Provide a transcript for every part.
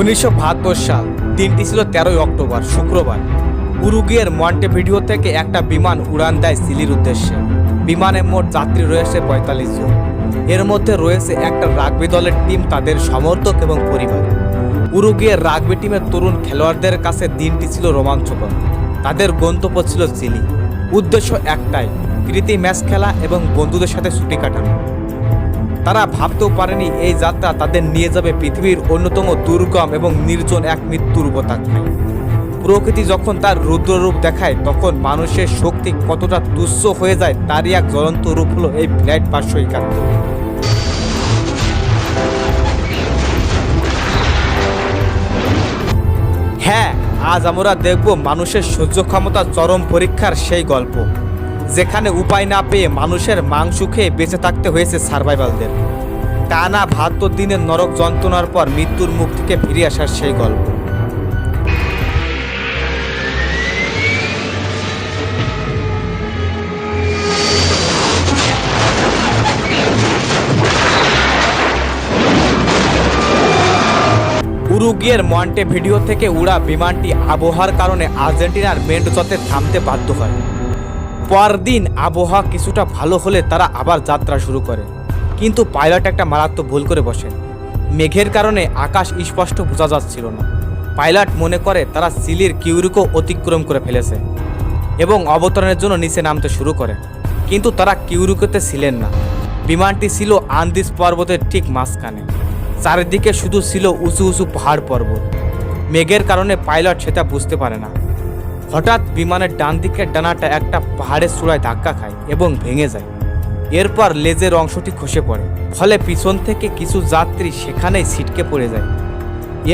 উনিশশো বাহাত্তর সাল, দিনটি ছিল তেরোই অক্টোবর, শুক্রবার। উরুগিয়ের মন্টেভিডিও থেকে একটা বিমান উড়ান দেয় সিলির উদ্দেশ্যে। বিমানে মোট যাত্রী রয়েছে পঁয়তাল্লিশ জন। এর মধ্যে রয়েছে একটা রাগবি দলের টিম তাদের সমর্থক এবং পরিবার। উরুগিয়ের রাগবি টিমের তরুণ খেলোয়াড়দের কাছে দিনটি ছিল রোমাঞ্চকর। তাদের গন্তব্য ছিল চিলি উদ্দেশ্য একটাই প্রীতি ম্যাচ খেলা এবং বন্ধুদের সাথে ছুটি কাটানো। তারা ভাবতেও পারেনি এই যাত্রা তাদের নিয়ে যাবে পৃথিবীর অন্যতম দুর্গম এবং নির্জন এক মৃত্যুর উপত্যকায়। প্রকৃতি যখন তার রুদ্ররূপ দেখায়, তখন মানুষের শক্তি কতটা তুচ্ছ হয়ে যায় তারই এক জ্বলন্ত রূপ হলো এই ফ্লাইট পাঁচশো একাত্তর হ্যাঁ আজ আমরা দেখব মানুষের সহ্য ক্ষমতা চরম পরীক্ষার সেই গল্প। যেখানে উপায় না পেয়ে মানুষের মাংস খেয়ে বেঁচে থাকতে হয়েছে সার্ভাইভালদের। টানা বাহাত্তর দিনের নরক যন্ত্রণার পর মৃত্যুর মুখ থেকে ফিরে আসার সেই গল্প। উরুগিয়ের মন্টে ভিডিও থেকে উড়া বিমানটি আবহাওয়ার কারণে আর্জেন্টিনার মেন্ডোজাতে থামতে বাধ্য হয়। পরদিন আবহাওয়া কিছুটা ভালো হলে তারা আবার যাত্রা শুরু করে। কিন্তু পাইলট একটা মারাত্মক ভুল করে বসেন। মেঘের কারণে আকাশ স্পষ্ট বোঝা যাচ্ছিল না। পাইলট মনে করে তারা সিলির কিউরিকো অতিক্রম করে ফেলেছে এবং অবতরণের জন্য নিচে নামতে শুরু করে। কিন্তু তারা কিউরিকোতে ছিলেন না। বিমানটি ছিল আন্দিস পর্বতের ঠিক মাঝখানে। চারিদিকে শুধু ছিল উঁচু উঁচু পাহাড় পর্বত। মেঘের কারণে পাইলট সেটা বুঝতে পারে না। হঠাৎ বিমানের ডান দিকের ডানাটা একটা পাহাড়ের চূড়ায় ধাক্কা খায় এবং ভেঙে যায়। এরপর লেজের অংশটি খসে পড়ে। ফলে পিছন থেকে কিছু যাত্রী সেখানেই ছিটকে পড়ে যায়।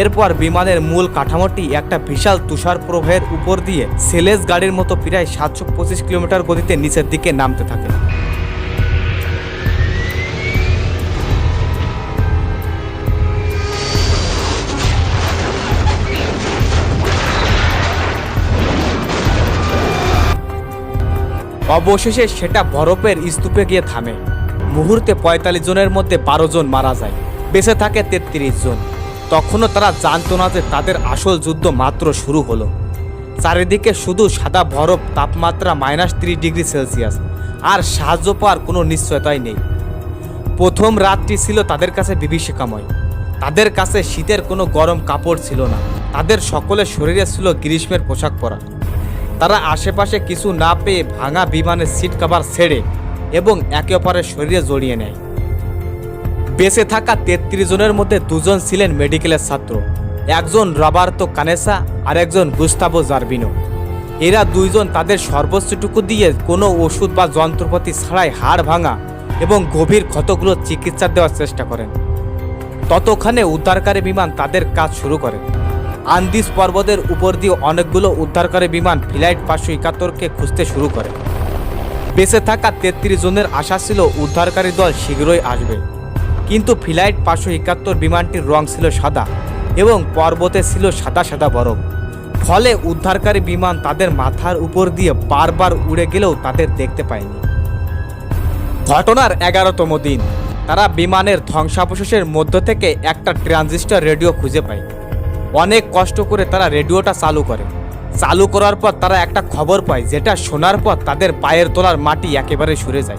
এরপর বিমানের মূল কাঠামোটি একটা বিশাল তুষার প্রবাহের উপর দিয়ে সেলেস গাড়ির মতো প্রায় সাতশো পঁচিশ কিলোমিটার গতিতে নিচের দিকে নামতে থাকে। অবশেষে সেটা বরফের স্তূপে গিয়ে থামে। মুহূর্তে পঁয়তাল্লিশ জনের মধ্যে বারো জন মারা যায়, বেঁচে থাকে তেত্রিশ জন। তখনও তারা জানতো না যে তাদের আসল যুদ্ধ মাত্র শুরু হলো। চারিদিকে শুধু সাদা বরফ, তাপমাত্রা মাইনাস ত্রিশ ডিগ্রি সেলসিয়াস, আর সাহায্য পাওয়ার কোনো নিশ্চয়তাই নেই। প্রথম রাতটি ছিল তাদের কাছে বিভীষিকাময়। তাদের কাছে শীতের কোনো গরম কাপড় ছিল না। তাদের সকলের শরীরে ছিল গ্রীষ্মের পোশাক পরা। তারা আশেপাশে কিছু না পেয়ে ভাঙা বিমানের সিট কভার ছেড়ে এবং একে অপরের শরীরে জড়িয়ে নেয়। বেঁচে থাকা তেত্রিশ জনের মধ্যে দুজন ছিলেন মেডিকেলের ছাত্র। একজন রবার্তো কানেসা আর একজন গুস্তাবো জার্বিনো। এরা দুইজন তাদের সর্বোচ্চটুকু দিয়ে কোনো ওষুধ বা যন্ত্রপাতি ছাড়াই হাড় ভাঙা এবং গভীর ক্ষতগুলো চিকিৎসা দেওয়ার চেষ্টা করেন। ততক্ষণে উদ্ধারকারী বিমান তাদের কাজ শুরু করে। আন্দিস পর্বতের উপর দিয়ে অনেকগুলো উদ্ধারকারী বিমান ফ্লাইট পাঁচশো একাত্তরকে খুঁজতে শুরু করে। বেঁচে থাকা তেত্রিশ জনের আশা ছিল উদ্ধারকারী দল শীঘ্রই আসবে। কিন্তু ফ্লাইট পাঁচশো একাত্তর বিমানটির রং ছিল সাদা এবং পর্বতে ছিল সাদা সাদা বরফ। ফলে উদ্ধারকারী বিমান তাদের মাথার উপর দিয়ে বারবার উড়ে গেলেও তাদের দেখতে পায়নি। ঘটনার এগারোতম দিন। তারা বিমানের ধ্বংসাবশেষের মধ্য থেকে একটা ট্রানজিস্টর রেডিও খুঁজে পায়। অনেক কষ্ট করে তারা রেডিওটা চালু করে। চালু করার পর তারা একটা খবর পায়, যেটা শোনার পর তাদের পায়ের তোলার মাটি একেবারে সরে যায়।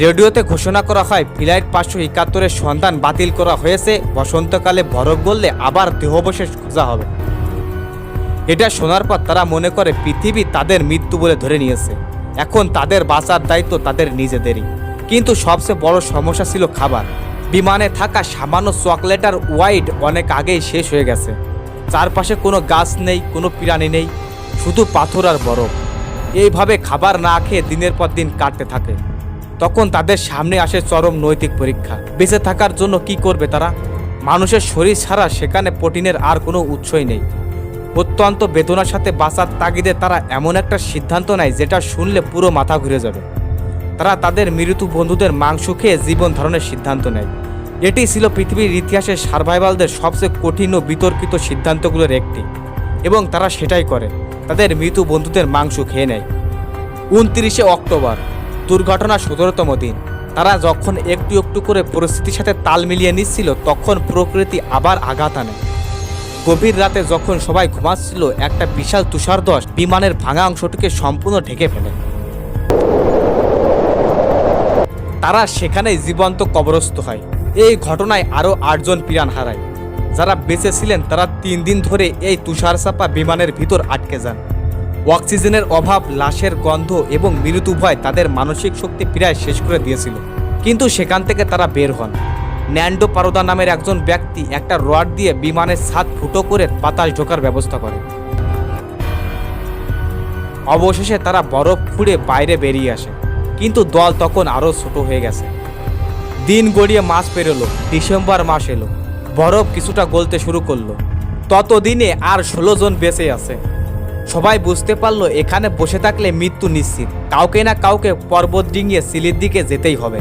রেডিওতে ঘোষণা করা হয়, ফ্লাইট পাঁচশো একাত্তরের সন্ধান বাতিল করা হয়েছে, বসন্তকালে বরফ গললে আবার দেহবশেষ খোঁজা হবে। এটা শোনার পর তারা মনে করে, পৃথিবী তাদের মৃত্যু বলে ধরে নিয়েছে। এখন তাদের বাঁচার দায়িত্ব তাদের নিজেদেরই। কিন্তু সবচেয়ে বড় সমস্যা ছিল খাবার। বিমানে থাকা সামান্য চকলেট আর ওয়াইড অনেক আগেই শেষ হয়ে গেছে। চারপাশে কোনো গাছ নেই, কোনো প্রাণী নেই, শুধু পাথর আর বরফ। এইভাবে খাবার না খেয়ে দিনের পর দিন কাটতে থাকে। তখন তাদের সামনে আসে চরম নৈতিক পরীক্ষা। বেঁচে থাকার জন্য কি করবে তারা? মানুষের শরীর ছাড়া সেখানে প্রোটিনের আর কোনো উৎসই নেই। অত্যন্ত বেদনার সাথে বাঁচার তাগিদে তারা এমন একটা সিদ্ধান্ত নেয় যেটা শুনলে পুরো মাথা ঘুরে যাবে। তারা তাদের মৃত্যু বন্ধুদের মাংস খেয়ে জীবন ধারণের সিদ্ধান্ত নেয়। এটি ছিল পৃথিবীর ইতিহাসে সার্ভাইভালদের সবচেয়ে কঠিন ও বিতর্কিত সিদ্ধান্তগুলোর একটি। এবং তারা সেটাই করে। তাদের মৃত বন্ধুদের মাংস খেয়ে নেয়। উনত্রিশে অক্টোবর, দুর্ঘটনার সতেরোতম দিন। তারা যখন একটু একটু করে পরিস্থিতির সাথে তাল মিলিয়ে নিচ্ছিল, তখন প্রকৃতি আবার আঘাত আনে। গভীর রাতে যখন সবাই ঘুমাচ্ছিল, একটা বিশাল তুষারদশ বিমানের ভাঙা অংশটিকে সম্পূর্ণ ঢেকে ফেলে। তারা সেখানেই জীবন্ত কবরস্থ হয়। এই ঘটনায় আরও আটজন প্রাণ হারায়। যারা বেঁচে ছিলেন, তারা তিন দিন ধরে এই তুষার চাপা বিমানের ভিতর আটকে যান। অক্সিজেনের অভাব, লাশের গন্ধ এবং মৃত্যু ভয় তাদের মানসিক শক্তি প্রায় শেষ করে দিয়েছিল। কিন্তু সেখান থেকে তারা বের হন। ন্যান্ডো পারোদা নামের একজন ব্যক্তি একটা রড দিয়ে বিমানের ছাদ ফুটো করে বাতাস ঢোকার ব্যবস্থা করে। অবশেষে তারা বরফ খুঁড়ে বাইরে বেরিয়ে আসে। কিন্তু দল তখন আরও ছোট হয়ে গেছে। দিন গড়িয়ে মাস পেরোলো, ডিসেম্বর মাস এলো। বরফ কিছুটা গলতে শুরু করল। ততদিনে আর ষোলো জন বেঁচে আছে। সবাই বুঝতে পারল, এখানে বসে থাকলে মৃত্যু নিশ্চিত। কাউকে না কাউকে পর্বত ডিঙিয়ে সিলির দিকে যেতেই হবে।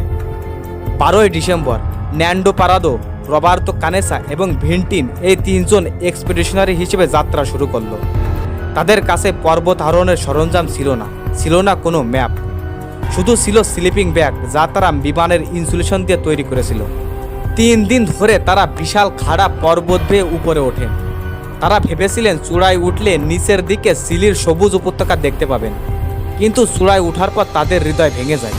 বারোই ডিসেম্বর, ন্যান্ডো পারাদো, রবার্তো কানেসা এবং ভিন্টিন এই তিনজন এক্সপিডিশনারি হিসেবে যাত্রা শুরু করল। তাদের কাছে পর্বত আরোহণের সরঞ্জাম ছিল না ছিল না কোনো ম্যাপ। শুধু ছিল স্লিপিং ব্যাগ, যা তারা বিমানের ইনসুলেশন দিয়ে তৈরি করেছিল। তিন দিন ধরে তারা বিশাল খাড়া পর্বত বেয়ে উপরে ওঠেন। তারা ভেবেছিলেন চূড়ায় উঠলে নিচের দিকে সিলির সবুজ উপত্যকা দেখতে পাবেন। কিন্তু চূড়ায় ওঠার পর তাদের হৃদয় ভেঙে যায়।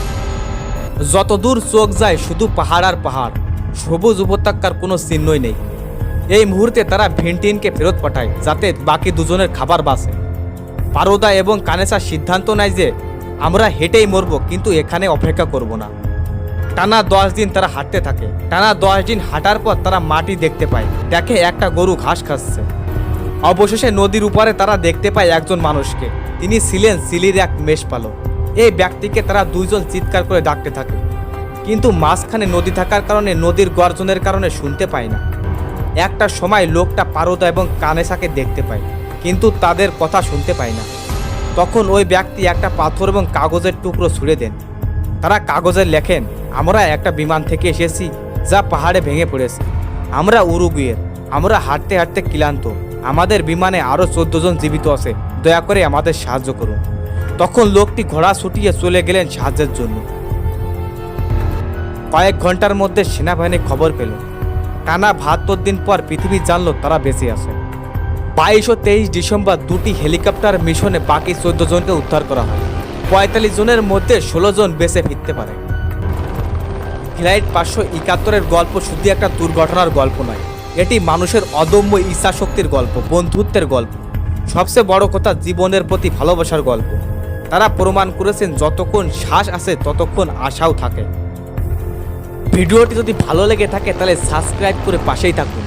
যতদূর চোখ যায়, শুধু পাহাড় আর পাহাড়, সবুজ উপত্যকার কোনো চিহ্নই নেই। এই মুহূর্তে তারা ভেন্টিনকে ফেরত পাঠায়, যাতে বাকি দুজনের খাবার বাঁচে। পারোদা এবং কানেসা সিদ্ধান্ত নেয় যে আমরা হেঁটেই মরব, কিন্তু এখানে অপেক্ষা করব না। টানা দশ দিন তারা হাঁটতে থাকে। টানা দশ দিন হাঁটার পর তারা মাটি দেখতে পায়। দেখে একটা গরু ঘাস খাচ্ছে। অবশেষে নদীর উপরে তারা দেখতে পায় একজন মানুষকে। তিনি ছিলেন সিলির এক মেষপালক। এই ব্যক্তিকে তারা দুইজন চিৎকার করে ডাকতে থাকে। কিন্তু মাঝখানে নদী থাকার কারণে নদীর গর্জনের কারণে শুনতে পায় না। একটা সময় লোকটা পারদা এবং কানেসাকে দেখতে পায়, কিন্তু তাদের কথা শুনতে পায় না। তখন ওই ব্যক্তি একটা পাথর এবং কাগজের টুকরো ছুঁড়ে দেন। তারা কাগজে লেখেন, আমরা একটা বিমান থেকে এসেছি যা পাহাড়ে ভেঙে পড়েছে। আমরা উরুগুয়ের, আমরা হাঁটতে হাঁটতে ক্লান্ত। আমাদের বিমানে আরও চোদ্দ জন জীবিত আছে। দয়া করে আমাদের সাহায্য করুন। তখন লোকটি ঘোড়া ছুটিয়ে চলে গেলেন সাহায্যের জন্য। কয়েক ঘণ্টার মধ্যে সেনাবাহিনী খবর পেল। টানা বাহাত্তর দিন পর পৃথিবী জানল তারা বেঁচে আছে। বাইশ ও তেইশ ডিসেম্বর দুটি হেলিকপ্টার মিশনে বাকি চোদ্দ জনকে উদ্ধার করা হয়। পঁয়তাল্লিশ জনের মধ্যে ষোলো জন বেঁচে ফিরতে পারে। ফ্লাইট পাঁচশো একাত্তরের গল্প শুধু একটা দুর্ঘটনার গল্প নয়, এটি মানুষের অদম্য ইচ্ছাশক্তির গল্প, বন্ধুত্বের গল্প। সবচেয়ে বড় কথা জীবনের প্রতি ভালোবাসার গল্প। তারা প্রমাণ করেছেন যতক্ষণ শ্বাস আছে ততক্ষণ আশাও থাকে। ভিডিওটি যদি ভালো লেগে থাকে, তাহলে সাবস্ক্রাইব করে পাশেই থাকুন।